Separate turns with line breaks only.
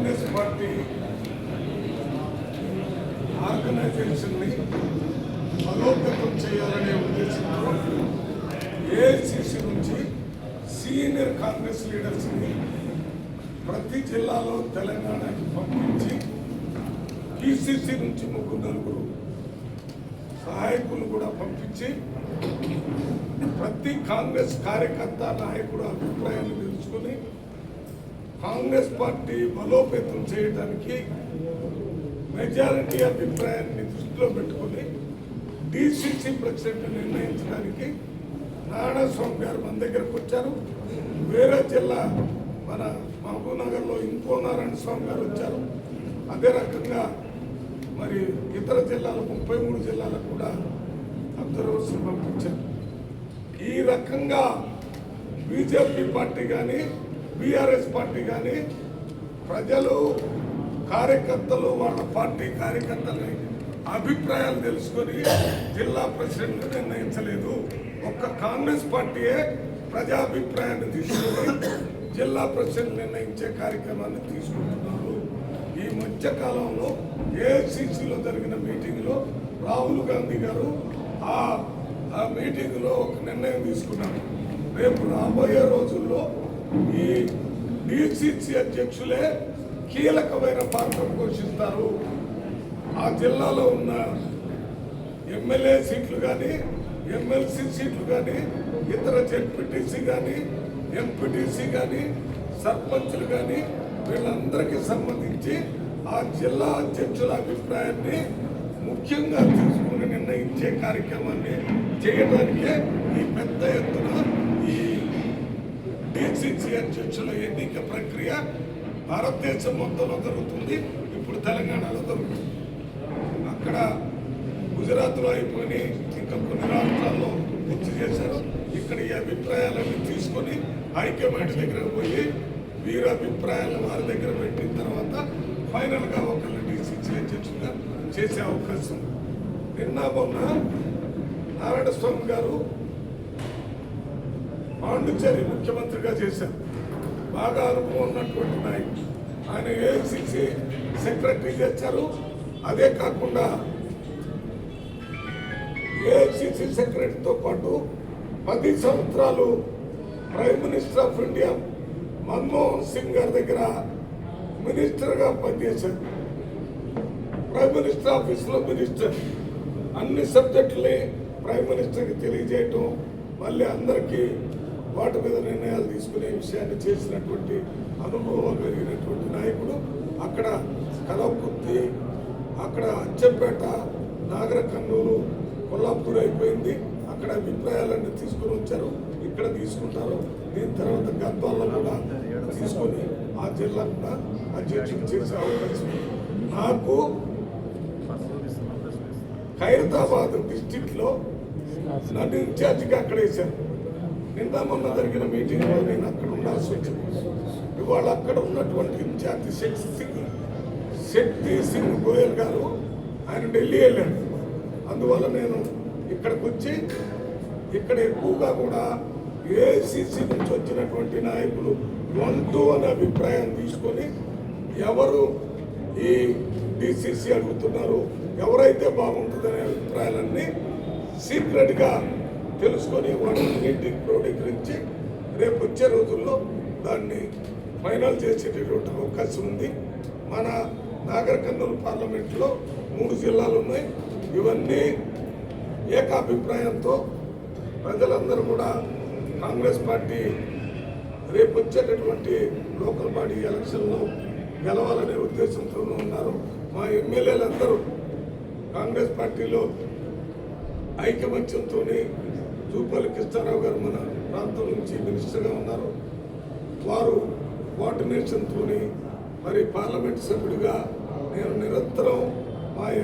Congress party ఆర్గనైజేషన్ని బలోపేతం చేయాలనే ఉద్దేశంతో ఏఐసిసి నుంచి సీనియర్ కాంగ్రెస్ లీడర్స్ని ప్రతి జిల్లాలో తెలంగాణకి పంపించి పిసిసి నుంచి ముగ్గురు నలుగురు సహాయకులు కూడా పంపించి ప్రతి కాంగ్రెస్ కార్యకర్త నాయకుడు అభిప్రాయాన్ని తెలుసుకుని కాంగ్రెస్ పార్టీ బలోపేతం చేయడానికి మెజారిటీ అభిప్రాయాన్ని దృష్టిలో పెట్టుకుని డిసిసి ప్రెసిడెంట్ నిర్ణయించడానికి నారాయణస్వామి గారు మన దగ్గరకు వచ్చారు. వేరే జిల్లా మన మహబూబ్ నగర్లో ఇంకో నారాయణ స్వామి గారు వచ్చారు. అదే రకంగా మరి ఇతర జిల్లాలు ముప్పై మూడు జిల్లాలకు కూడా అబ్జర్వర్స్ పంపించారు ఈ రకంగా బీజేపీ పార్టీ కానీ బీఆర్ఎస్ పార్టీ కానీ ప్రజలు కార్యకర్తలు వాళ్ళ పార్టీ కార్యకర్తలని అభిప్రాయాలు తెలుసుకొని జిల్లా ప్రెసిడెంట్ నిర్ణయించలేదు. ఒక్క కాంగ్రెస్ పార్టీయే ప్రజాభిప్రాయాన్ని తీసుకొని జిల్లా ప్రెసిడెంట్ నిర్ణయించే కార్యక్రమాన్ని తీసుకుంటున్నారు. ఈ మధ్యకాలంలో ఏఐసిసిలో జరిగిన మీటింగ్లో రాహుల్ గాంధీ గారు ఆ ఆ మీటింగ్లో ఒక నిర్ణయం తీసుకున్నారు. రేపు రాబోయే రోజుల్లో ఈ డిసిసి అధ్యక్షులే కీలకమైన పాత్ర పోషిస్తారు. ఆ జిల్లాలో ఉన్న ఎమ్మెల్యే సీట్లు కానీ ఎమ్మెల్సీ సీట్లు కానీ ఇతర జెడ్పీటీసీ కానీ ఎంపీటీసీ కానీ సర్పంచ్లు కానీ వీళ్ళందరికీ సంబంధించి ఆ జిల్లా అధ్యక్షుల అభిప్రాయాన్ని ముఖ్యంగా తీసుకుని నిర్ణయించే కార్యక్రమాన్ని చేయడానికే ఈ పెద్ద ఎత్తున డిసిసి అధ్యక్షుల ఎన్నిక ప్రక్రియ భారతదేశం మొత్తంలో జరుగుతుంది. ఇప్పుడు తెలంగాణలో జరుగుతుంది. అక్కడ గుజరాత్లో అయిపోయి ఇంకా కొన్ని రాష్ట్రాల్లో పూర్తి చేశారు. ఇక్కడ ఈ అభిప్రాయాలన్నీ తీసుకొని హైకమాండ్ దగ్గర పోయి వీరి అభిప్రాయాలను వారి దగ్గర పెట్టిన తర్వాత ఫైనల్గా ఒకళ్ళు డిసిసి అధ్యక్షులుగా చేసే అవకాశం. నిన్న మొన్న నారాయణ స్వామి గారు పాండుచేరి ముఖ్యమంత్రిగా చేశారు. బాగా అనుభవం ఉన్నటువంటి నాయకుడు. ఆయన ఏఐసిసి సెక్రటరీ చేశారు? అదే కాకుండా ఏఐసిసి సెక్రటరీతో పాటు పది సంవత్సరాలు prime minister of India Manmohan Singh గారి దగ్గర మినిస్టర్గా పనిచేశారు. ప్రైమ్ మినిస్టర్ ఆఫీస్లో మినిస్టర్. అన్ని సబ్జెక్టులే ప్రైమ్ మినిస్టర్కి తెలియజేయటం మళ్ళీ అందరికీ వాటి మీద నిర్ణయాలు తీసుకునే విషయాన్ని చేసినటువంటి అనుభవం కలిగినటువంటి నాయకుడు. అక్కడ కలవకుర్తి అక్కడ అచ్చంపేట నాగర కర్నూలు కొల్లాపూర్ అయిపోయింది. అక్కడ అభిప్రాయాలన్నీ తీసుకుని వచ్చారు. ఇక్కడ తీసుకుంటారు. దీని తర్వాత గద్వాల్లో కూడా తీసుకొని ఆ జిల్లా కూడా అధ్యక్షుడు చేసే అవకాశం నాకు ఖైరతాబాద్ డిస్టిక్లో నన్ను ఇన్ఛార్జిగా అక్కడ వేశారు. నిన్న మొన్న జరిగిన మీటింగ్లో నేను అక్కడ ఉండాల్సి వచ్చింది. ఇవాళ అక్కడ ఉన్నటువంటి ఇన్ఛార్జి శక్తి సింగ్ శక్తి సింగ్ గోయల్ గారు ఆయన ఢిల్లీ వెళ్ళాడు. అందువల్ల నేను ఇక్కడికి వచ్చి ఇక్కడ ఎక్కువగా కూడా ఏఐసిసి నుంచి వచ్చినటువంటి నాయకులు వన్ టూ అనే అభిప్రాయం తీసుకొని ఎవరు ఈ డిసిసి అడుగుతున్నారు ఎవరైతే బాగుంటుందనే అభిప్రాయాలన్నీ సీక్రెట్గా తెలుసుకొని వాటిని క్రోడీకరించి రేపు వచ్చే రోజుల్లో దాన్ని ఫైనల్ చేసేటటువంటి అవకాశం ఉంది. మన నాగర్ కర్నూలు పార్లమెంట్లో మూడు జిల్లాలు ఉన్నాయి. ఇవన్నీ ఏకాభిప్రాయంతో ప్రజలందరూ కూడా కాంగ్రెస్ పార్టీ రేపు వచ్చేటటువంటి లోకల్ బాడీ ఎలక్షన్లో గెలవాలనే ఉద్దేశంతో ఉన్నారు. మా ఎమ్మెల్యేలందరూ కాంగ్రెస్ పార్టీలో ఐకమత్యంతో జూపల్లి కృష్ణారావు గారు మన ప్రాంతం నుంచి మినిస్టర్గా ఉన్నారు. వారు కోఆర్డినేషన్తోని మరి పార్లమెంట్ సభ్యుడిగా నేను నిరంతరం మా